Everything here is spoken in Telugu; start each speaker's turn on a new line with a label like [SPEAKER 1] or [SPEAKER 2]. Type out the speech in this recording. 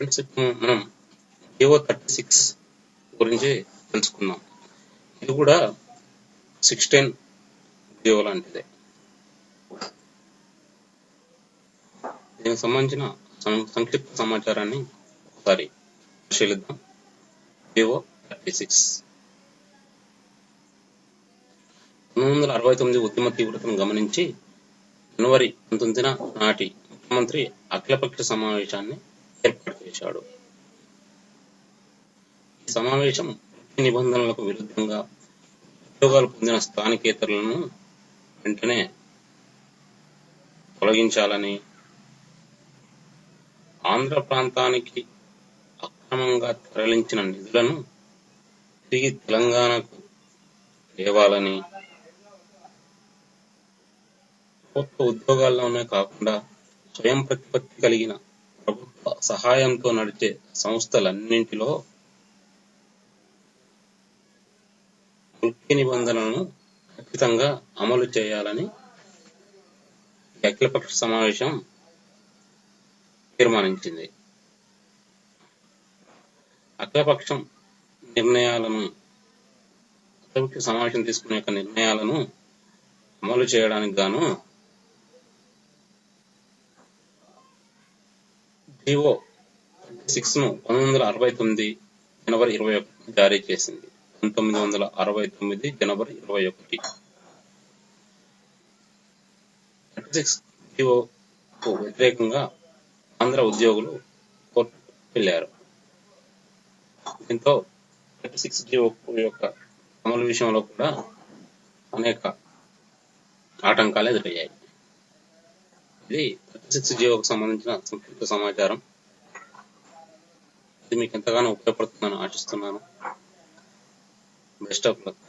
[SPEAKER 1] ఫ్రెండ్స్ మనం వివో థర్టీ సిక్స్ గురించి తెలుసుకుందాం ఇది కూడా సిక్స్టీన్ జియో లాంటిదే. దీనికి సంబంధించిన సం- సంక్షిప్త సమాచారాన్ని ఒకసారి పరిశీలిద్దాం. వివో థర్టీ సిక్స్ పంతొమ్మిది వందల అరవై తొమ్మిది ఉద్యమ తీవ్రతను గమనించి జనవరి పంతొమ్మిదిన నాటి ముఖ్యమంత్రి అఖిలపక్ష సమావేశాన్ని చేశాడు. ఈ సమావేశం నిబంధనలకు విరుద్ధంగా ఉద్యోగాలు పొందిన స్థానికేతరులను వెంటనే తొలగించాలని ఆంధ్ర ప్రాంతానికి అక్రమంగా తరలించిన నిధులను తిరిగి తెలంగాణకు తేవాలని ప్రభుత్వ ఉద్యోగాల్లోనే కాకుండా స్వయం ప్రతిపత్తి కలిగిన ప్రభుత్వ సహాయంతో నడిచే సంస్థలన్నింటిలో ముఖ్య నిబంధనలను ఖచ్చితంగా అమలు చేయాలని అఖిలపక్ష సమావేశం తీర్మానించింది. అఖిలపక్షం నిర్ణయాలను అఖిలపక్ష సమావేశం తీసుకునే యొక్క నిర్ణయాలను అమలు చేయడానికి గాను జివో సిక్స్ను పంతొమ్మిది వందల అరవై తొమ్మిది జనవరి ఇరవై ఒకటి జారీ చేసింది. పంతొమ్మిది వందల అరవై తొమ్మిది జనవరి ఇరవై ఒకటి. థర్టీ సిక్స్ జివోకు వ్యతిరేకంగా ఆంధ్ర ఉద్యోగులు కోర్టుకు వెళ్ళారు. దీంతో థర్టీ సిక్స్ జీవో యొక్క అమలు విషయంలో కూడా అనేక ఆటంకాలు ఎదురయ్యాయి. ఇది సిక్స్ జియోకి సంబంధించిన సంక్షిప్త సమాచారం ఇది మీకు ఎంతగానో ఉపయోగపడుతుందని ఆశిస్తున్నాను బెస్ట్ ఆఫ్ లక్